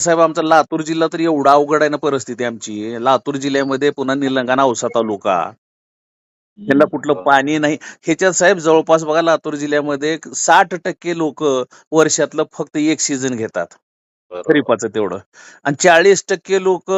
साहेब आमचा लातूर जिल्हा तर एवढा अवघड आहे ना परिस्थिती आमची. लातूर जिल्ह्यामध्ये पुन्हा निलंगा औसा तालुका. ह्याला कुठलं पाणी नाही. ह्याच्यात साहेब जवळपास बघा लातूर जिल्ह्यामध्ये साठ टक्के लोक वर्षातलं फक्त एक सीझन घेतात. खरीपाचं तेवढं. आणि चाळीस टक्के लोक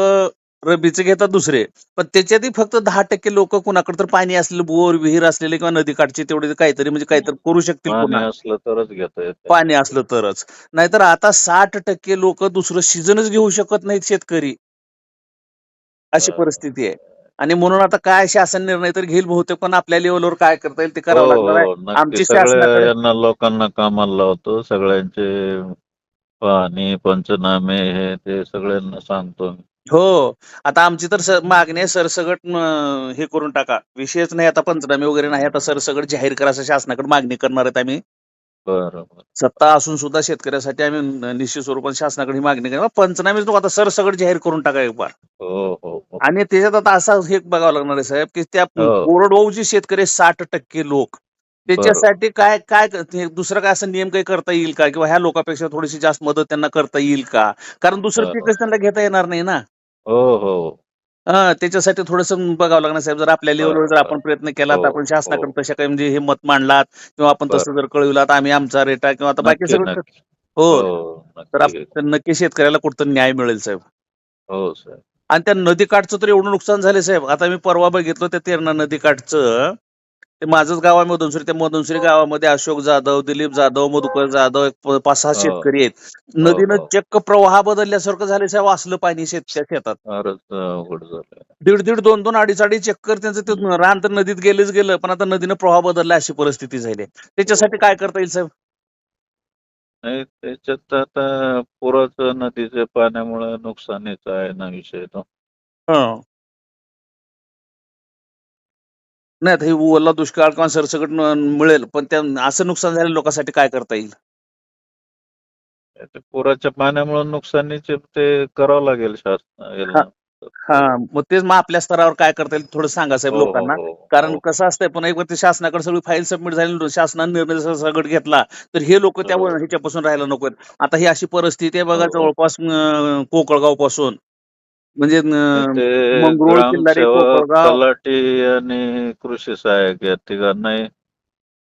रबीचे घेतात दुसरे. पण त्याच्यातही फक्त दहा टक्के लोक कुणाकडे तर पाणी असलेलं बोर विहीर असलेले किंवा नदीकाठचे तेवढे काहीतरी म्हणजे काहीतरी करू शकतील पाणी पुन्हा असलं तरच घेता येत. पाणी असलं तरच. नाहीतर आता साठ टक्के लोक दुसरं सीझनच घेऊ शकत नाहीत शेतकरी. अशी. परिस्थिती आहे. आणि म्हणून आता काय शासन निर्णय तर घेईल बहुतेक पण आपल्या लेवलवर काय करता येईल ते करावं लागणार आहे. हो, नक्की. आमची शासनाकडे- यांना लोकांना कामाला लावतो. सगळ्यांचे पाहणी पंचनामे हे ते सगळ्यांना सांगतो मी. हो. आता आमची तर स- मागणी आहे सरसगट हे करून टाका. विषयच नाही आता पंचनामे वगैरे नाही आता सरसगट जाहीर करा असं शासनाकडे मागणी करणार आहेत आम्ही. बरं बरं. सत्ता असून सुद्धा शेतकऱ्यासाठी आम्ही न- निश्चित स्वरूपात शासनाकडे ही मागणी करणार. पंचनामेच नको आता सरसगट जाहीर करून टाका एक बार. हो हो हो. आणि त्याच्यात आता असा हे बघावं लागणार आहे साहेब की त्या हो. शेतकरी साठ टक्के लोक. त्याच्यासाठी काय काय हे दुसरं काय असं नियम काही करता येईल का? किंवा ह्या लोकांपेक्षा थोडीशी जास्त मदत त्यांना करता येईल का? कारण दुसरं बरोबर. पीकच त्यांना घेता येणार नाही ना. हो हो. हा त्याच्यासाठी थोडस बघावं लागणार साहेब. जर आपल्या लेवलवर जर आपण प्रयत्न केला तर हो, आपण शासनाकडे हो. तशा काही म्हणजे हे मत मांडलात किंवा आपण तसं जर कळविलात आम्ही आमचा रेटा किंवा आता बाकी नक्की, सगळं नक्की. हो. हो तर नक्की आप- नक्की शेतकऱ्याला कुठं न्याय मिळेल साहेब. हो सर आणि त्या नदीकाठचं तर एवढं नुकसान झाले साहेब. आता मी परवा बघितलं त्या तेरणा नदीकाठचं. ते माझंच गाव आहे मधुनसुरी. त्या मधुनसुरी गावामध्ये अशोक जाधव दिलीप जाधव मधुकर जाधव एक पाच सहा हो. शेतकरी आहेत. नदीनं हो. चक्क प्रवाह बदलल्यासारखं झाले साहेब असलं पाणी शेत त्या शेतात. फारच अवघड झालं दीड दीड दोन दोन अडीच अडीच चक्कर त्यांचं ते रान तर नदीत गेलेच गेलं पण आता नदीनं प्रवाह बदलला अशी परिस्थिती झाली. त्याच्यासाठी काय करता येईल साहेब? नाही त्याच्यात आता पुराचं नदीच्या पाण्यामुळे नुकसानीचा आहे ना विषय तो. हं. नाही आता हे ओला दुष्काळ किंवा सरसकट न- मिळेल पण त्या असं नुकसान झालेल्या लोकांसाठी काय करता येईल ते पुराच्या पाण्यामुळे नुकसानीचे ते करावं लागेल शासन याला. हा मग तेच मग आपल्या स्तरावर काय करता येईल थोडं सांगा साहेब हो, लोकांना हो, हो, कारण हो. कसं असतंय पण एक वरती शासनाकडे सगळी फाईल सबमिट झाली शासनाने निर्णय जर सगळं घेतला तर हे लोक त्या हो. ह्याच्यापासून राहायला नको आता ही अशी परिस्थिती आहे बघा हो, हो. जवळपास अं, कोकळगावपासून म्हणजे ते मंगरुळ, किल्लारी, ग्रामसेवक कोपरगाव. तलाठी आणि कृषी सहाय्यक या तिघांनाही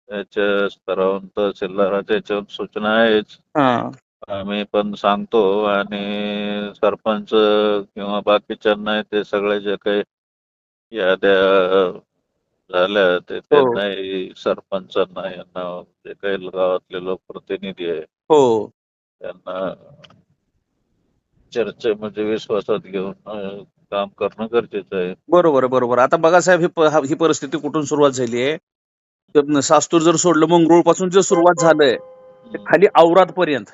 त्याच्या स्तरावरून तहसीलदाराच्या याच्यावर सूचना आहेच. हा. आम्ही पण सांगतो आणि सरपंच किंवा बाकीच्यांना ते सगळे जे काही याद्या झाल्या ते त्यांनाही सरपंचांना यांना जे काही गावातले लोकप्रतिनिधी आहे हो. त्यांना चर्चेमध्ये विश्वासात घेऊन काम करणं गरजेचं आहे. बरोबर बरोबर. आता बघा साहेब ही परिस्थिती कुठून सुरुवात झाली आहे? तर सास्तूर जर सोडलं मंगरुळपासून जे सुरुवात झालंय खाली औरात पर्यंत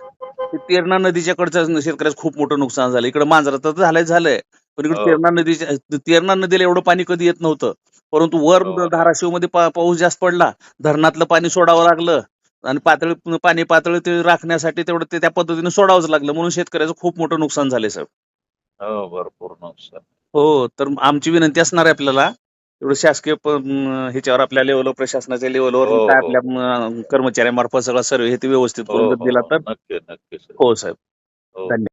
तेरणा नदीच्याकडच्या शेतकऱ्याचं खूप मोठं नुकसान झालं. इकडे मांजरात तर झालंय झालंय. पण इकडे हो. तेरणा नदीच्या तेरणा नदीला एवढं पाणी कधी येत नव्हतं. परंतु वर हो. धाराशिवमध्ये पाऊस जास्त पडला. धरणातलं पाणी सोडावं लागलं. आणि पातळी पाणी पातळी ते राखण्यासाठी तेवढं ते त्या पद्धतीने सोडावंच लागलं. म्हणून शेतकऱ्याचं खूप मोठं नुकसान झालंय साहेब. हो भरपूर नुकसान. हो तर आमची विनंती असणार आहे आपल्याला. एवढं शासकीय ह्याच्यावर आपल्या लेवलवर प्रशासनाच्या लेवलवर हो, हो. आपल्या कर्मचाऱ्यामार्फत सगळा सर्वे हे ते व्यवस्थित हो करून जर दिला हो तर नक्की नक्की हो साहेब. हो. धन्यवाद.